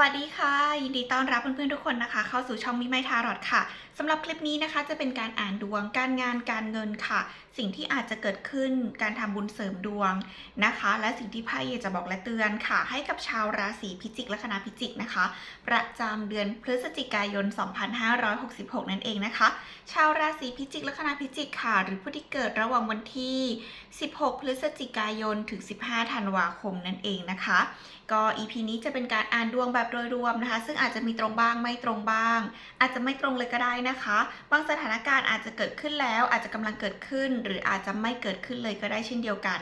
วัสดีค่ะ ยินดีต้อนรับเพื่อนๆทุกคนนะคะ เข้าสู่ช่องมิไมทารอดค่ะสำหรับคลิปนี้นะคะ จะเป็นการอ่านดวงการงานการเงินค่ะ สิ่งที่อาจจะเกิดขึ้นการทำบุญเสริมดวงนะคะ และสิ่งที่ไพ่อยจะบอกและเตือนค่ะ ให้กับชาวราศีพิจิกและคณะพิจิกนะคะ ประจำเดือนพฤศจิกายน 2566 นั่นเองนะคะ ชาวราศีพิจิกและคณะพิจิกค่ะ หรือผู้ที่เกิดระหว่างวันที่ 16 พฤศจิกายนถึง 15 ธันวาคมนั่นเองนะคะก็ EP นี้จะเป็นการอ่านดวงแบบโดยรวมนะคะ ซึ่งอาจจะมีตรงบ้างไม่ตรงบ้าง อาจจะไม่ตรงเลยก็ได้นะคะ บางสถานการณ์อาจจะเกิดขึ้นแล้ว อาจจะกำลังเกิดขึ้น หรืออาจจะไม่เกิดขึ้นเลยก็ได้เช่นเดียวกัน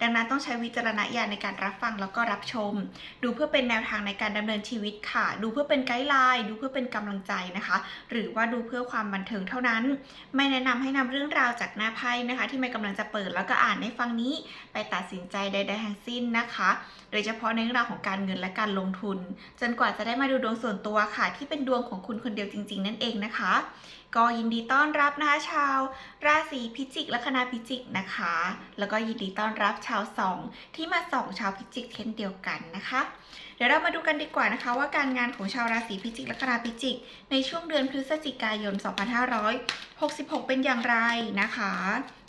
ดังนั้นต้องใช้วิจารณญาณในการรับฟังแล้วก็รับชม ดูเพื่อเป็นแนวทางในการดำเนินชีวิตค่ะ ดูเพื่อเป็นไกด์ไลน์ ดูเพื่อเป็นกำลังใจนะคะ หรือว่าดูเพื่อความบันเทิงเท่านั้น ไม่แนะนำให้นำเรื่องราวจากหน้าไพ่นะคะ ที่ไม่กำลังจะเปิดแล้วก็อ่านให้ฟังนี้ ไปตัดสินใจใดๆทั้งสิ้นนะคะ โดยเฉพาะในเรื่องราวของการเงินและการลงทุน จนกว่าจะได้มาดูดวงส่วนตัวค่ะ ที่เป็นดวงของคุณคนเดียวจริง ๆ นั่นเองนะคะ ก็ยินดีต้อนรับนะคะชาว ราศีพิจิกและคณะพิจิกนะคะ แล้วก็ยินดีต้อนรับชาวสองที่มาส่องชาวพิจิกเช่นเดียวกันนะคะ เดี๋ยวเรามาดูกันดีกว่านะคะ ว่าการงานของชาวราศีพิจิกและคณะพิจิก ในช่วงเดือนพฤศจิกายน 2566 เป็นอย่างไรนะคะ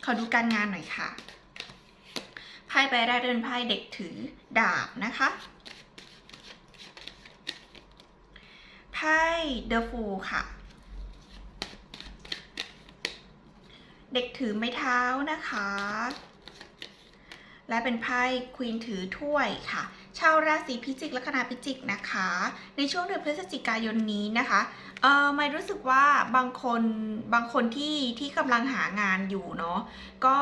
ขอดูการงานหน่อยค่ะ พ่ใบแรกเดินไพ่เด็กถือดาบนะคะไพ่เดอะฟูค่ะ เด็กถือไม้เท้านะคะ และเป็นไพ่ควีนถือถ้วยค่ะ ชาวราศีพิจิกและคณะพิจิกนะคะ ในช่วงเดือนพฤศจิกายนนี้นะคะเออไม่รู้สึกว่าบางคนบางคนที่ที่กำลังหางานอยู่เนาะก็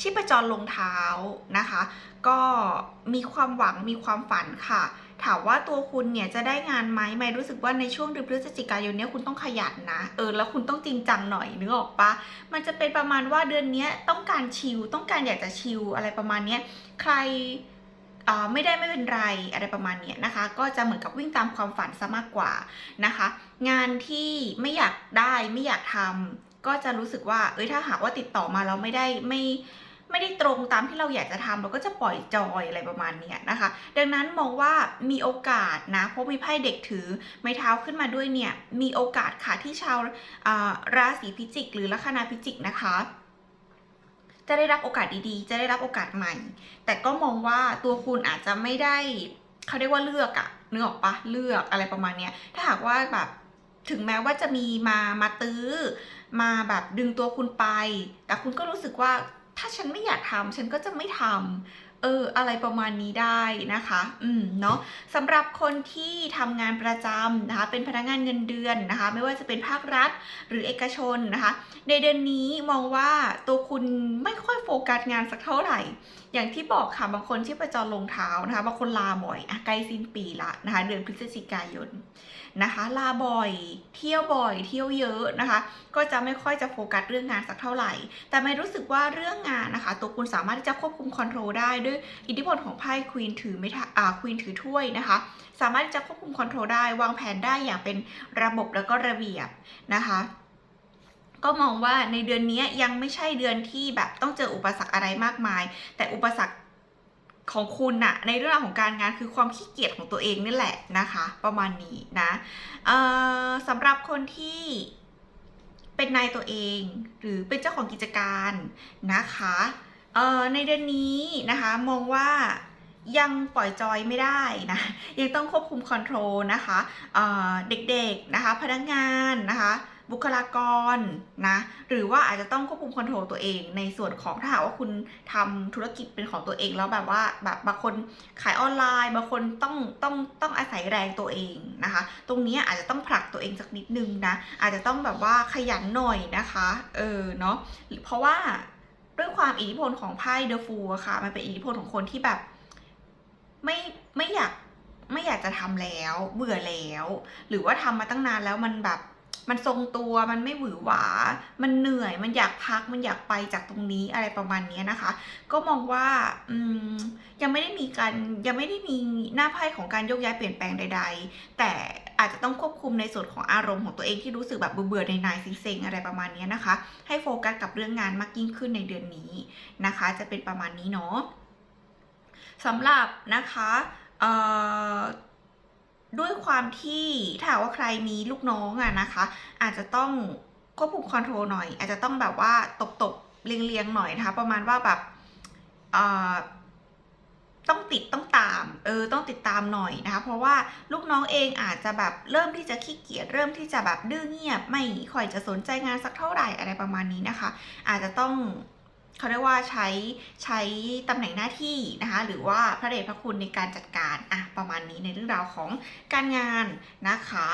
ชีพจรลงเท้านะคะ ก็มีความหวังมีความฝันค่ะ ถามว่าตัวคุณเนี่ยจะได้งานไหมไม่รู้สึกว่าในช่วงเดือนพฤศจิกายนเนี้ยคุณต้องขยันนะ เออแล้วคุณต้องจริงจังหน่อยนึกออกปะมันจะเป็นประมาณว่าเดือนนี้ต้องการชิลต้องการอยากจะชิลอะไรประมาณเนี้ยใครอ่าไม่ได้ไม่เป็นไรอะไรประมาณนี้นะคะ ก็จะเหมือนกับวิ่งตามความฝันซะมากกว่านะคะ งานที่ไม่อยากได้ไม่อยากทำ ก็จะรู้สึกว่า เอ้ยถ้าหากว่าติดต่อมาเราไม่ได้ไม่ไม่ได้ตรงตามที่เราอยากจะทำเราก็จะปล่อยจอยอะไรประมาณเนี้ยนะคะ ดังนั้นมองว่ามีโอกาสนะเพราะมีไพ่เด็กถือไม้เท้าขึ้นมาด้วยเนี่ยมีโอกาสค่ะที่ชาวอ่าราศีพิจิก หรือลัคนาพิจิกนะคะจะได้รับโอกาสดีๆ จะได้รับโอกาสใหม่ แต่ก็มองว่าตัวคุณอาจจะไม่ได้เขาเรียกว่าเลือกอะนึกออกปะเลือกอะไรประมาณเนี้ยถ้าหากว่าแบบถึงแม้ว่าจะมีมามาตื้อ มาแบบดึงตัวคุณไป แต่คุณก็รู้สึกว่าถ้าฉันไม่อยากทำฉันก็จะไม่ทำเอออะไรประมาณนี้ได้นะคะ อืมเนาะสำหรับคนที่ทำงานประจำนะคะ เป็นพนักงานเงินเดือนนะคะ ไม่ว่าจะเป็นภาครัฐหรือเอกชนนะคะ ในเดือนนี้มองว่าตัวคุณไม่ค่อยโฟกัสงานสักเท่าไหร่ อย่างที่บอกค่ะบางคนที่ประจรลงเท้านะคะบางคนลาบ่อยอะใกล้สิ้นปีละนะคะ เดือนพฤศจิกายน นะคะ ลาบ่อย เที่ยวบ่อย เที่ยวเยอะนะคะ ก็จะไม่ค่อยจะโฟกัสเรื่องงานสักเท่าไหร่ แต่ไม่รู้สึกว่าเรื่องงานนะคะ ตัวคุณสามารถที่จะควบคุมคอนโทรลได้ด้วยอิทธิพลของไพ่ควีนถือไม่อ่าควีนถือถ้วยนะคะ สามารถที่จะควบคุมคอนโทรลได้ วางแผนได้อย่างเป็นระบบแล้วก็ระเบียบนะคะก็มองว่าในเดือนนี้ยังไม่ใช่เดือนที่แบบต้องเจออุปสรรคอะไรมากมาย แต่อุปสรรค ของคุณน่ะในเรื่องของการงานคือความขี้เกียจของตัวเองนี่แหละนะคะ ประมาณนี้นะสำหรับคนที่เป็นนายตัวเองหรือเป็นเจ้าของกิจการนะคะในเดือนนี้นะคะมองว่ายังปล่อยจอยไม่ได้นะยังต้องควบคุมคอนโทรลนะคะเเด็กๆนะคะพนักงานนะคะ บุคลากรนะหรือว่าอาจจะต้องควบคุมคอนโทรลตัวเอง ในส่วนของถ้าหากว่าคุณทำธุรกิจเป็นของตัวเองแล้วแบบว่าแบบบางคนขายออนไลน์บางคนต้องต้องต้องอาศัยแรงตัวเองนะคะ ตรงนี้อาจจะต้องผลักตัวเองสักนิดนึงนะอาจจะต้องแบบว่าขยันหน่อยนะคะเออเนาะเพราะว่าด้วยความอิทธิพลของไพ่เดอะฟูอะค่ะ มันเป็นอิทธิพลของคนที่แบบไม่ไม่อยากไม่อยากจะทำแล้ว เบื่อแล้ว หรือว่าทำมาตั้งนานแล้วมันแบบ มันทรงตัวมันไม่หวือหวา มันเหนื่อยมันอยากพักมันอยากไปจากตรงนี้อะไรประมาณนี้นะคะ ก็มองว่าอืมยังไม่ได้มีการยังไม่ได้มีหน้าไพ่ของการโยกย้ายเปลี่ยนแปลงใด ๆ แต่อาจจะต้องควบคุมในส่วนของอารมณ์ของตัวเองที่รู้สึกแบบเบื่อในนายเซ็งๆอะไรประมาณนี้นะคะ ให้โฟกัสกับเรื่องงานมากยิ่งขึ้นในเดือนนี้นะคะ จะเป็นประมาณนี้เนาะสำหรับนะคะเอ่อ ด้วยความที่ถ้าว่าใครมีลูกน้องอะนะคะ อาจจะต้องควบคุมคอนโทรลหน่อย อาจจะต้องแบบว่าตบตบๆเลียงเลียงๆหน่อยนะคะ ประมาณว่าแบบต้องติดต้องตามเออต้องติดตามหน่อยนะคะ เพราะว่าลูกน้องเองอาจจะแบบเริ่มที่จะขี้เกียจเริ่มที่จะแบบดื้อเงียบ ไม่ค่อยจะสนใจงานสักเท่าไหร่อะไรประมาณนี้นะคะ อาจจะต้อง เขาเรียกว่าใช้ใช้ตำแหน่งหน้าที่นะคะ หรือว่าพระเดชพระคุณในการจัดการอะประมาณนี้ในเรื่องราวของการงานนะคะ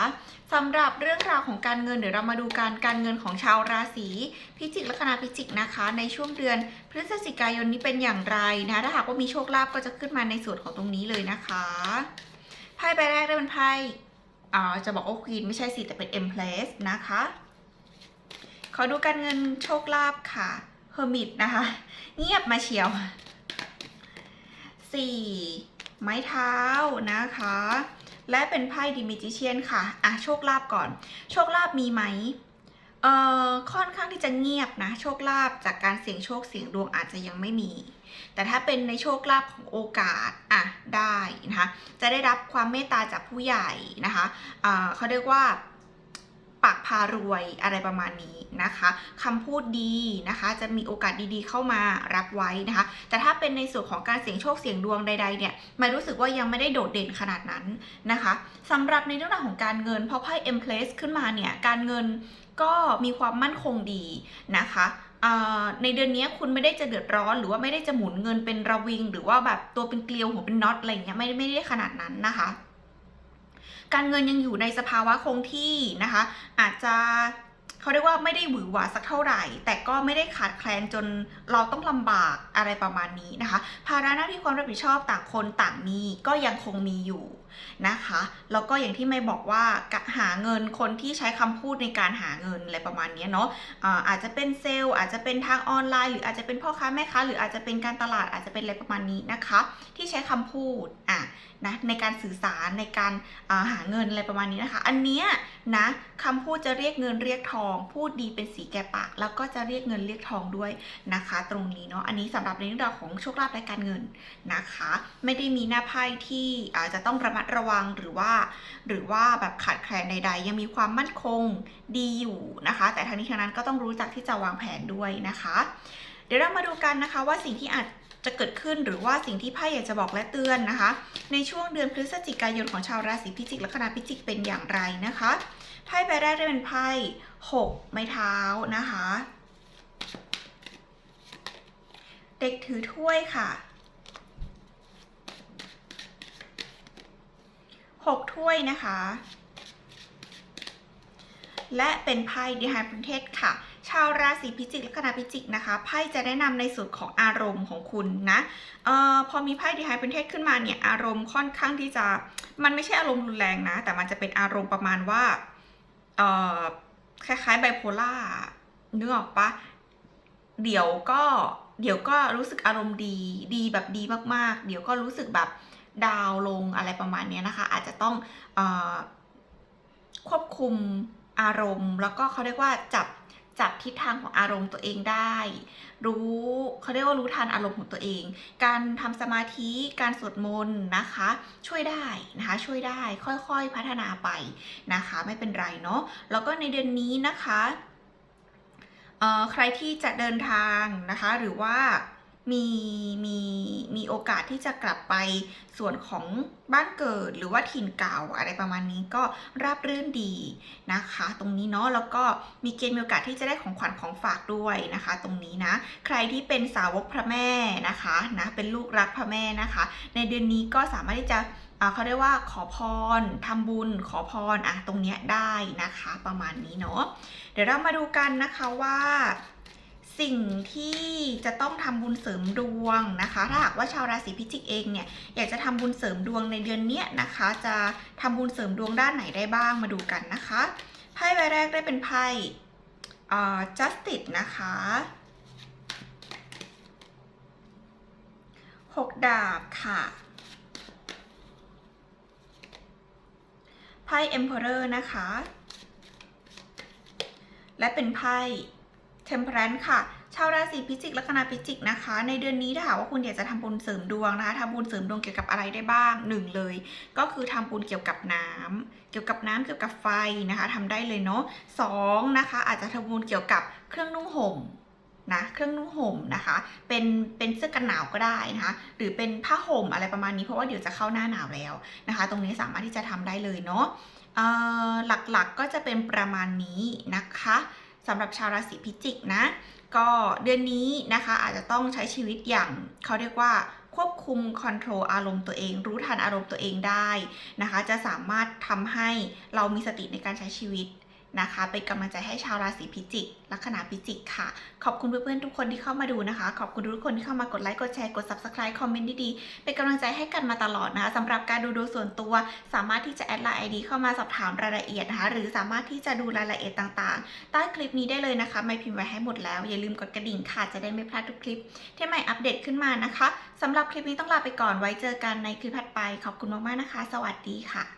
สำหรับเรื่องราวของการเงินเดี๋ยวเรามาดูการการเงินของชาวราศีพิจิกลัคนาพิจิกนะคะ ในช่วงเดือนพฤศจิกายนนี้เป็นอย่างไรนะคะถ้าหากว่ามีโชคลาภก็จะขึ้นมาในส่วนของตรงนี้เลยนะคะไพ่ใบแรกได้เป็นไพ่จะบอกว่าควีนไม่ใช่สิแต่เป็น Empress นะคะ ขอดูการเงินโชคลาภค่ะ Hermit นะคะ เงียบมาเชียวสี่ไม้เท้านะคะ และเป็นไพ่ดิมิจิเชียนค่ะ อะ โชคลาภก่อน โชคลาภมีไหมเอ่อค่อนข้างที่จะเงียบนะ โชคลาภจากการเสี่ยงโชคเสี่ยงดวงอาจจะยังไม่มี แต่ถ้าเป็นในโชคลาภของโอกาสอะได้นะคะ จะได้รับความเมตตาจากผู้ใหญ่นะคะ อ่าเขาเรียกว่า ปากพารวยอะไรประมาณนี้นะคะคำพูดดีนะคะ จะมีโอกาสดีๆเข้ามารับไว้นะคะ แต่ถ้าเป็นในส่วนของการเสี่ยงโชคเสี่ยงดวงใดๆเนี่ยไม่รู้สึกว่ายังไม่ได้โดดเด่นขนาดนั้นนะคะสำหรับในเรื่องราวของการเงินพอไพ่ M place ขึ้นมาเนี่ยการเงินก็มีความมั่นคงดีนะคะในเดือนนี้คุณไม่ได้จะเดือดร้อน หรือว่าไม่ได้จะหมุนเงินเป็นระวิง หรือว่าแบบตัวเป็นเกลียวหัวเป็นน็อตอะไรเงี้ยไม่ไม่ได้ขนาดนั้นนะคะ การเงินยังอยู่ในสภาวะคงที่นะคะ อาจจะ เขาเรียกว่าไม่ได้หวือหวาสักเท่าไหร่ แต่ก็ไม่ได้ขาดแคลนจนเราต้องลำบากอะไรประมาณนี้นะคะ ภาระหน้าที่ความรับผิดชอบต่างคนต่างมีก็ยังคงมีอยู่นะคะ แล้วก็อย่างที่ไม่บอกว่าหาเงินคนที่ใช้คำพูดในการหาเงินอะไรประมาณนี้เนาะอาจจะเป็นเซลล์ อาจจะเป็นทางออนไลน์ หรืออาจจะเป็นพ่อค้าแม่ค้า หรืออาจจะเป็นการตลาดอาจจะเป็นอะไรประมาณนี้นะคะ ที่ใช้คำพูดอะนะในการสื่อสารในการาหาเงินอะไรประมาณนี้นะคะ อันเนี้ยนะคำพูดจะเรียกเงินเรียกทองพูดดีเป็นสีแก่ปาก แล้วก็จะเรียกเงินเรียกทองด้วยนะคะ ตรงนี้เนาะอันนี้สำหรับในเรื่องราวของโชคลาภและการเงินนะคะ ไม่ได้มีหน้าไพ่ที่อาจจะต้องระมัดระวังหรือว่า หรือว่าแบบขาดแคลนใด ๆ ยังมีความมั่นคงดีอยู่นะคะ แต่ทั้งนี้ทั้งนั้นก็ต้องรู้จักที่จะวางแผนด้วยนะคะ เดี๋ยวเรามาดูกันนะคะว่าสิ่งที่อาจ จะเกิดขึ้นหรือว่าสิ่งที่ไพ่อยากจะบอกและเตือนนะคะ ในช่วงเดือนพฤศจิกายนของชาวราศีพิจิกและคณะพิจิกเป็นอย่างไรนะคะไพ่ใบแรกได้เป็นไพ่หกไม้เท้านะคะ เด็กถือถ้วยค่ะหกถ้วยนะคะ และเป็นไพ่ดีไฮพ r เท t ค่ะ ชาวราศีพิจิกและคณะพิจิกนะคะไพ่จะแนะนำในส่วนของอารมณ์ของคุณนะเอ่อพอมีไพ่ดีไฮพ r เท t ขึ้นมาเนี่ยอารมณ์ค่อนข้างที่จะมันไม่ใช่อารมณ์รุนแรงนะ แต่มันจะเป็นอารมณ์ประมาณว่าเอ่อคล้ายๆไบโพล่านึกออกปะเดี๋ยวก็เดี๋ยวก็รู้สึกอารมณ์ดีดีแบบดีมากๆ เดี๋ยวก็รู้สึกแบบดาวลงอะไรประมาณนี้นะคะ อาจจะต้องออควบคุมอารมณ์ แล้วก็เขาเรียกว่าจับ จับทิศทางของอารมณ์ตัวเองได้ รู้เขาเรียกว่ารู้ทันอารมณ์ของตัวเอง การทำสมาธิการสวดมนต์นะคะ ช่วยได้นะคะ ช่วยได้ค่อยๆพัฒนาไปนะคะ ไม่เป็นไรเนาะแล้วก็ในเดือนนี้นะคะเอ่อใครที่จะเดินทางนะคะหรือว่า มีมีมีโอกาสที่จะกลับไปส่วนของบ้านเกิดหรือว่าถิ่นเก่าอะไรประมาณนี้ก็ราบรื่นดีนะคะ ตรงนี้เนาะแล้วก็มีเกณฑ์มีโอกาสที่จะได้ของขวัญของฝากด้วยนะคะ ตรงนี้นะใครที่เป็นสาวกพระแม่นะคะนะเป็นลูกรักพระแม่นะคะ ในเดือนนี้ก็สามารถที่จะเขาเรียกว่าขอพรทำบุญขอพรอะตรงเนี้ยได้นะคะประมาณนี้เนาะเดี๋ยวเรามาดูกันนะคะว่า สิ่งที่จะต้องทำบุญเสริมดวงนะคะ ถ้าหากว่าชาวราศีพิจิกเองเนี่ยอยากจะทำบุญเสริมดวงในเดือนเนี้ยนะคะ จะทำบุญเสริมดวงด้านไหนได้บ้างมาดูกันนะคะไพ่ใบแรกได้เป็นไพ่เอ่อ justice นะคะหกดาบค่ะไพ่ emperor นะคะ และเป็นไพ่ Temperance ค่ะ ชาวราศีพิจิกลัคนาพิจิกนะคะ ในเดือนนี้ถ้าหากว่าคุณอยากจะทำบุญเสริมดวงนะคะทำบุญเสริมดวงเกี่ยวกับอะไรได้บ้างหนึ่งเลย ก็คือทำบุญเกี่ยวกับน้ำเกี่ยวกับน้ำเกี่ยวกับไฟนะคะทำได้เลยเนาะสองนะคะ อาจจะทำบุญเกี่ยวกับเครื่องนุ่งห่มนะเครื่องนุ่งห่มนะคะ เป็นเป็นเสื้อกันหนาวก็ได้นะคะ หรือเป็นผ้าห่มอะไรประมาณนี้เพราะว่าเดี๋ยวจะเข้าหน้าหนาวแล้วนะคะ ตรงนี้สามารถที่จะทำได้เลยเนาะหลักๆก็จะเป็นประมาณนี้นะคะ สำหรับชาวราศีพิจิกนะ ก็เดือนนี้นะคะอาจจะต้องใช้ชีวิตอย่างเขาเรียกว่าควบคุมคอนโทรลอารมณ์ตัวเอง รู้ทันอารมณ์ตัวเองได้นะคะ จะสามารถทำให้เรามีสติในการใช้ชีวิต นะคะ เป็นกำลังใจให้ชาวราศีพิจิก ลัคนาพิจิกค่ะ ขอบคุณเพื่อนๆทุกคนที่เข้ามาดูนะคะ ขอบคุณทุกคนที่เข้ามากดไลค์ กดแชร์ กด subscribe คอมเมนต์ดีๆ เป็นกำลังใจให้กันมาตลอดนะคะสำหรับการดูดวงส่วนตัว สามารถที่จะแอดไลน์ไอดีเข้ามาสอบถามรายละเอียดนะคะ หรือสามารถที่จะดูรายละเอียดต่างๆ ใต้คลิปนี้ได้เลยนะคะ ไม่พิมพ์ไว้ให้หมดแล้ว อย่าลืมกดกระดิ่งค่ะ จะได้ไม่พลาดทุกคลิป ที่ใหม่อัปเดตขึ้นมานะคะสำหรับคลิปนี้ต้องลาไปก่อน ไว้เจอกันในคลิปถัดไป ขอบคุณมากๆนะคะ สวัสดีค่ะ